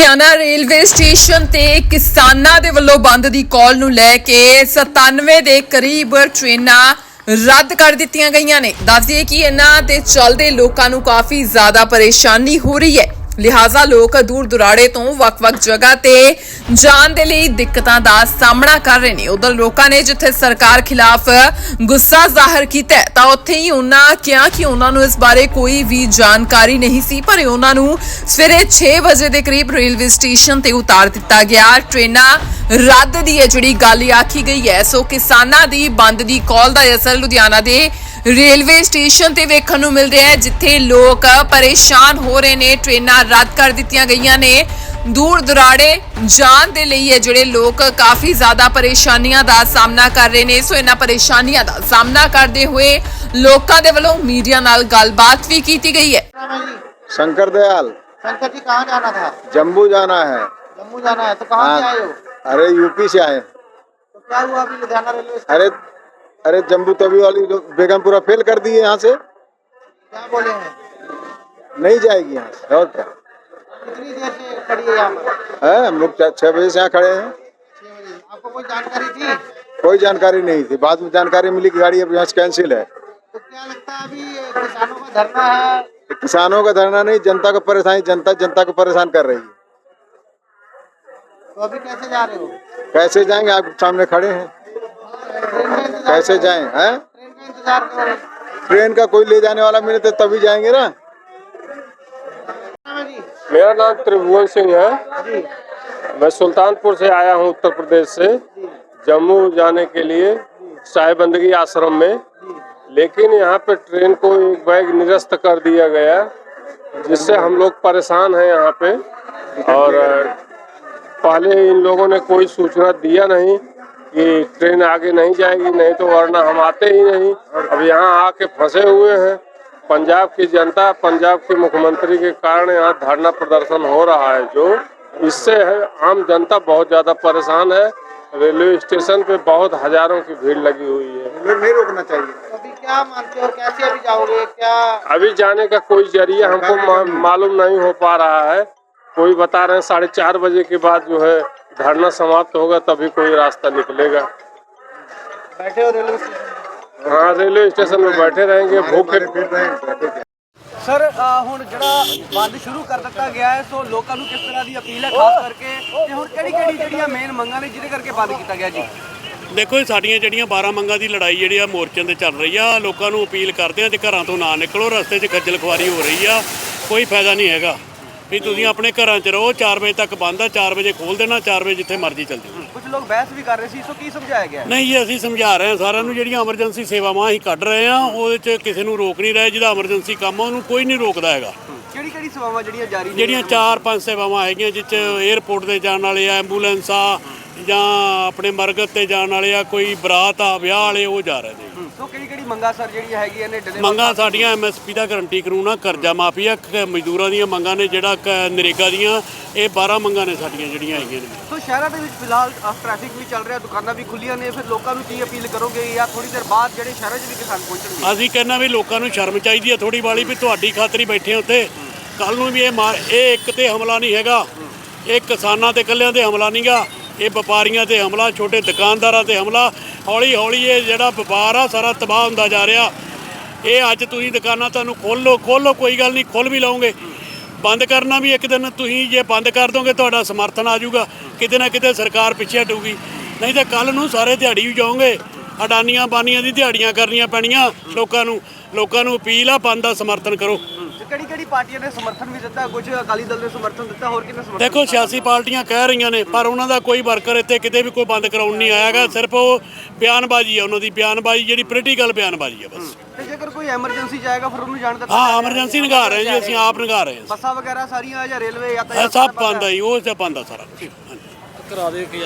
Ludhiana railway station ਤੇ ਕਿਸਾਨਾਂ ਦੇ ਵੱਲੋਂ ਬੰਦ ਦੀ ਕਾਲ ਨੂੰ ਲੈ ਕੇ 97 ਦੇ ਕਰੀਬ ਟ੍ਰੇਨਾਂ ਰੱਦ ਕਰ ਦਿੱਤੀਆਂ ਗਈਆਂ ਨੇ। ਦੱਸਦੀਏ ਕਿ ਇਹਨਾਂ ਤੇ ਚੱਲਦੇ ਲੋਕਾਂ ਨੂੰ ਕਾਫੀ ਜ਼ਿਆਦਾ ਪਰੇਸ਼ਾਨੀ ਹੋ ਰਹੀ ਹੈ। ਲਿਹਾਜ਼ਾ ਲੋਕ ਦੂਰ ਦੁਰਾੜੇ ਤੋਂ ਵੱਖ-ਵੱਖ ਜਗ੍ਹਾ ਤੇ ਜਾਣ ਦੇ ਲਈ ਦਿੱਕਤਾਂ ਦਾ ਸਾਹਮਣਾ ਕਰ ਰਹੇ ਨੇ। ਉਧਰ ਲੋਕਾਂ ਨੇ ਜਿੱਥੇ ਸਰਕਾਰ ਖਿਲਾਫ ਗੁੱਸਾ ਜ਼ਾਹਰ ਕੀਤਾ ਤਾਂ ਉੱਥੇ ਹੀ ਉਹਨਾਂ ਕਿਹਾ ਕਿ ਉਹਨਾਂ ਨੂੰ ਇਸ ਬਾਰੇ ਕੋਈ ਵੀ ਜਾਣਕਾਰੀ ਨਹੀਂ ਸੀ, ਪਰ ਉਹਨਾਂ ਨੂੰ ਸਵੇਰੇ 6 ਵਜੇ ਦੇ ਕਰੀਬ ਰੇਲਵੇ ਸਟੇਸ਼ਨ ਤੇ ਉਤਾਰ ਦਿੱਤਾ ਗਿਆ। ਟ੍ਰੇਨਾਂ ਰੱਦ ਦੀ ਹੈ ਜਿਹੜੀ ਗੱਲ ਆਖੀ ਗਈ ਹੈ। ਸੋ ਕਿਸਾਨਾਂ ਦੀ ਬੰਦ ਦੀ ਕਾਲ ਦਾ ਅਸਰ ਲੁਧਿਆਣਾ ਦੇ ਰੇਲਵੇ ਸਟੇਸ਼ਨ ਤੇ ਵੇਖਣ ਨੂੰ ਮਿਲ ਰਿਹਾ ਹੈ ਜਿੱਥੇ ਲੋਕ ਪਰੇਸ਼ਾਨ ਹੋ ਰਹੇ ਨੇ ਟ੍ਰੇਨਾਂ ਰੱਦ ਕਰ ਦਿੱਤੀਆਂ ਗਈਆਂ ਨੇ ਦੂਰ ਦੁਰਾੜੇ ਜਾਣ ਦੇ ਲਈ ਇਹ ਜਿਹੜੇ ਲੋਕ ਕਾਫੀ ਜ਼ਿਆਦਾ ਪਰੇਸ਼ਾਨੀਆਂ ਦਾ ਸਾਹਮਣਾ ਕਰ ਰਹੇ ਨੇ ਸੋ ਇਹਨਾਂ ਪਰੇਸ਼ਾਨੀਆਂ ਦਾ ਸਾਹਮਣਾ ਕਰਦੇ ਹੋਏ ਲੋਕਾਂ ਦੇ ਵੱਲੋਂ ਮੀਡੀਆ ਨਾਲ ਗੱਲਬਾਤ ਵੀ ਕੀਤੀ ਗਈ ਹੈ नाम है जी शंकर दयाल शंकर जी कहाँ जाना था जम्मू जाना है जम्मू जाना है तो कहाँ से हाँ। आए हो अरे यूपी से आए तो क्या हुआ अभी लुधियाना रेलवे स्टेशन अरे अरे जम्बू तवी वाली बेगमपुरा फेल कर दिए यहाँ से। क्या बोले हैं? नहीं जाएगी यहाँ से और क्या? कितनी देर से खड़ी है यहाँ हम लोग छह- बजे से यहाँ खड़े हैं। आपको कोई जानकारी थी? कोई जानकारी नहीं थी। बाद में जानकारी मिली कि गाड़ी अब यहाँ से कैंसिल है। तो क्या लगता है अभी किसानों का धरना है? किसानों का धरना नहीं जनता को परेशानी जनता जनता को परेशान कर रही है। तो अभी कैसे जा रहे हो? कैसे जाएँगे? आप सामने खड़े हैं। कैसे। जाएँ हैं? ट्रेन का कोई ले जाने वाला मिले तो तभी जाएँगे ना? मेरा नाम त्रिभुवन सिंह है। मैं सुल्तानपुर से आया हूँ उत्तर प्रदेश से जम्मू जाने के लिए साहेबंदगी आश्रम में। लेकिन यहाँ पे ट्रेन को एक बैग निरस्त कर दिया गया जिससे हम लोग परेशान हैं यहाँ पे। और पहले इन लोगों ने कोई सूचना दिया नहीं कि ट्रेन आगे नहीं जाएगी नहीं तो वरना हम आते ही नहीं। अब यहाँ आके फंसे हुए हैं। पंजाब की जनता पंजाब के मुख्यमंत्री के कारण यहाँ धरना प्रदर्शन हो रहा है। जो इससे है आम जनता बहुत ज़्यादा परेशान है। रेलवे स्टेशन पे बहुत हज़ारों की भीड़ लगी हुई है। नहीं रोकना चाहिए। अभी क्या मानते हो कैसे अभी जाओगे क्या? अभी जाने का कोई ज़रिया हमको मालूम नहीं हो पा रहा है। कोई बता रहे हैं साढ़े चार बजे के बाद जो है धरना समाप्त होगा तभी कोई रास्ता निकलेगा बैठे हो रेलवे स्टेशन हाँ रेलवे स्टेशन में बैठे रहेंगे भूखे फिर रहेंगे ਸਰ ਅ, ਹੁਣ ਜਿਹੜਾ ਬੰਦ ਸ਼ੁਰੂ ਕਰ ਦਿੱਤਾ ਗਿਆ ਹੈ ਸੋ ਲੋਕਾਂ ਨੂੰ ਕਿਸ ਤਰ੍ਹਾਂ ਦੀ ਅਪੀਲ ਹੈ ਖਾਸ ਕਰਕੇ ਤੇ ਹੁਣ ਕਿਹੜੀ ਕਿਹੜੀ ਜਿਹੜੀਆਂ ਮੇਨ ਮੰਗਾਂ ਨੇ ਜਿਹਦੇ ਕਰਕੇ ਬੰਦ ਕੀਤਾ ਗਿਆ ਜੀ ਦੇਖੋ ਇਹ ਸਾਡੀਆਂ ਜਿਹੜੀਆਂ 12 ਮੰਗਾਂ ਦੀ ਲੜਾਈ ਜਿਹੜੀ ਆ ਮੋਰਚਿਆਂ ਤੇ ਚੱਲ ਰਹੀ ਆ ਲੋਕਾਂ ਨੂੰ ਅਪੀਲ ਕਰਦੇ ਆ ਤੇ ਘਰਾਂ ਤੋਂ ਨਾ ਨਿਕਲੋ ਰਸਤੇ 'ਚ ਖੱਜਲ ਖੁਆਰੀ ਹੋ ਰਹੀ ਆ ਕੋਈ ਫਾਇਦਾ ਨਹੀਂ ਹੈਗਾ ਵੀ ਤੁਸੀਂ ਆਪਣੇ ਘਰਾਂ 'ਚ ਰਹੋ 4 ਵਜੇ ਤੱਕ ਬੰਦ ਆ 4 ਵਜੇ ਖੋਲ ਦੇਣਾ 4 ਵਜੇ ਜਿੱਥੇ ਮਰਜ਼ੀ ਚੱਲ ਜਾਓ। ਕੁਝ ਲੋਕ ਬਹਿਸ ਵੀ ਕਰ ਰਹੇ ਸੀ ਸੋ ਕੀ ਸਮਝਾਇਆ ਗਿਆ? ਹੈ? ਨਹੀਂ ਜੀ ਅਸੀਂ ਸਮਝਾ ਰਹੇ ਹਾਂ ਸਾਰਿਆਂ ਨੂੰ ਜਿਹੜੀਆਂ ਐਮਰਜੈਂਸੀ ਸੇਵਾਵਾਂ ਅਸੀਂ ਕੱਢ ਰਹੇ ਆ ਉਹਦੇ 'ਚ ਕਿਸੇ ਨੂੰ ਰੋਕ ਨਹੀਂ ਰਹੇ ਜਿਹਦਾ ਐਮਰਜੈਂਸੀ ਕੰਮ ਆ ਉਹਨੂੰ ਕੋਈ ਨਹੀਂ ਰੋਕਦਾ ਹੈਗਾ। ਕਿਹੜੀ ਕਿਹੜੀ ਸੇਵਾਵਾਂ ਜਿਹੜੀਆਂ ਜਾਰੀ ਜਿਹੜੀਆਂ 4-5 ਸੇਵਾਵਾਂ ਹੈਗੀਆਂ ਜਿਹ 'ਚ 에ਅਰਪੋਰਟ ਤੇ ਜਾਣ ਵਾਲੇ ਆ ਐਂਬੂਲੈਂਸ ਆ ਜਾਂ ਆਪਣੇ ਮਰਗਤ ਤੇ ਜਾਣ ਵਾਲੇ ਆ ਕੋਈ ਬਰਾਤ ਆ ਵਿਆਹ ਵਾਲੇ ਉਹ ਜਾ ਰਹੇ ਨੇ। ਸੋ ਕਿਹੜੀ ਕਿਹੜੀ ਮੰਗਾਂ ਸਰ ਜਿਹੜੀਆਂ ਹੈਗੀਆਂ ਨੇ ਡਿਲੇ ਮੰਗਾਂ ਸਾਡੀਆਂ ਐਮਐਸਪੀ ਦਾ ਗਰੰਟੀ ਆ ਕਰਜ਼ਾ ਮਾਫੀ ਆ ਕ- ਮਜ਼ਦੂਰਾਂ ਦੀਆਂ ਮੰਗਾਂ ਨੇ ਜਿਹੜਾ ਕ- ਨਰੇਗਾ ਦੀਆਂ ਇਹ 12 ਮੰਗਾਂ ਨੇ ਸਾਡੀਆਂ ਜਿਹੜੀਆਂ ਹੈਗੀਆਂ ਨੇ। ਸੋ ਸ਼ਹਿਰਾਂ ਦੇ ਵਿੱਚ ਫਿਲਹਾਲ ਟ੍ਰੈਫਿਕ ਵੀ ਚੱਲ ਰਿਹਾ ਦੁਕਾਨਾਂ ਵੀ ਖੁੱਲੀਆਂ ਨੇ ਫਿਰ ਲੋਕਾਂ ਨੂੰ ਕੀ ਅਪੀਲ ਕਰੋਗੇ ਜਾਂ ਥੋੜੀ ਦੇਰ ਬਾਅਦ ਜਿਹੜੇ ਸ਼ਹਿਰਾਂ 'ਚ ਵੀ ਕਿਸਾਨ ਪਹੁੰਚਣਗੇ? ਅਸੀਂ ਕਹਿੰਦਾ ਵੀ ਲੋਕਾਂ ਨੂੰ ਸ਼ਰਮ ਚਾਹੀਦੀ ਆ ਥੋੜੀ ਵਾਲੀ ਵੀ ਤੁਹਾਡੀ ਖਾਤਰ ਹੀ ਬੈਠੇ ਉੱਥੇ ਕੱਲ ਨੂੰ ਵੀ ਇਹ ਮਾਰ ਇਹ ਇੱਕ ਤੇ ਹਮਲਾ ਨਹੀਂ ਹੈਗਾ। ਇਹ ਕਿਸਾਨਾਂ ਤੇ ਇਕੱਲਿਆਂ ਤੇ ਹਮਲਾ ਨਹੀਂਗਾ। ਇਹ ਵਪਾਰੀਆਂ ਤੇ ਹਮਲਾ, ਛੋਟੇ ਦੁਕਾਨਦਾਰਾਂ ਤੇ ਹਮਲਾ। ਹੌਲੀ ਹੌਲੀ ਇਹ ਜਿਹੜਾ ਵਪਾਰ ਆ, ਸਾਰਾ ਤਬਾਹ ਹੁੰਦਾ ਜਾ ਰਿਹਾ। ਇਹ ਅੱਜ ਤੁਸੀਂ ਦੁਕਾਨਾਂ ਤੁਹਾਨੂੰ ਖੋਲੋ ਖੋਲੋ, ਕੋਈ ਗੱਲ ਨਹੀਂ, ਖੁੱਲ ਵੀ ਲਾਉਂਗੇ ਬੰਦ ਕਰਨਾ ਵੀ ਇੱਕ ਦਿਨ, ਤੁਸੀਂ ਜੇ ਬੰਦ ਕਰ ਦੋਗੇ, ਤੁਹਾਡਾ ਸਮਰਥਨ ਆ ਜਾਊਗਾ। ਕਿਤੇ ਨਾ ਕਿਤੇ ਸਰਕਾਰ ਪਿੱਛੇ ਹਟੂਗੀ। ਨਹੀਂ ਤਾਂ ਕੱਲ ਨੂੰ ਸਾਰੇ ਦਿਹਾੜੀ ਵੀ ਜਾਓਗੇ। ਅਡਾਨੀਆਂ ਬਾਨੀਆਂ ਦੀ ਦਿਹਾੜੀਆਂ ਕਰਨੀਆਂ ਪੈਣੀਆਂ ਲੋਕਾਂ ਨੂੰ। ਲੋਕਾਂ ਨੂੰ ਅਪੀਲ ਆ, ਬੰਦ ਦਾ ਸਮਰਥਨ ਕਰੋ। ਕਿਹੜੀ ਕਿਹੜੀ ਪਾਰਟੀਆਂ ਨੇ ਸਮਰਥਨ ਵੀ ਦਿੱਤਾ? ਕੁਝ ਅਕਾਲੀ ਦਲ ਨੇ ਸਮਰਥਨ ਦਿੱਤਾ ਹੋਰ ਕਿਹਨੇ ਸਮਰਥਨ ਦੇਖੋ ਸਿਆਸੀ ਪਾਰਟੀਆਂ ਕਹਿ ਰਹੀਆਂ ਨੇ ਪਰ ਉਹਨਾਂ ਦਾ ਕੋਈ ਵਰਕਰ ਇੱਥੇ ਕਿਤੇ ਵੀ ਕੋਈ ਬੰਦ ਕਰਾਉਣ ਨਹੀਂ ਆਇਆਗਾ ਸਿਰਫ ਉਹ ਬਿਆਨਬਾਜ਼ੀ ਆ ਉਹਨਾਂ ਦੀ ਬਿਆਨਬਾਜ਼ੀ ਜਿਹੜੀ ਪੋਲੀਟੀਕਲ ਬਿਆਨਬਾਜ਼ੀ ਆ ਬਸ। ਤੇ ਜੇਕਰ ਕੋਈ ਐਮਰਜੈਂਸੀ ਜਾਏਗਾ ਫਿਰ ਉਹਨੂੰ ਜਾਣ ਦਿੱਤਾ ਹਾਂ ਐਮਰਜੈਂਸੀ ਨਿਗਾਹ ਰਹੇ ਜੀ ਅਸੀਂ ਆਪ ਨਿਗਾਹ ਰਹੇ ਹਾਂ। ਬੱਸਾਂ ਵਗੈਰਾ ਸਾਰੀਆਂ ਜਾਂ ਰੇਲਵੇ ਇਹ ਯਾਤਾਯਾਤ ਸਭ ਬੰਦ ਜੀ ਉਹ ਸਭ ਬੰਦ ਆ ਸਾਰਾ ਕੁਛ। ਹਾਂਜੀ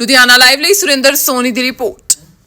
ਲੁਧਿਆਣਾ ਲਾਈਵ ਲਈ ਸੁਰਿੰਦਰ ਸੋਨੀ ਦੀ ਰਿਪੋਰਟ।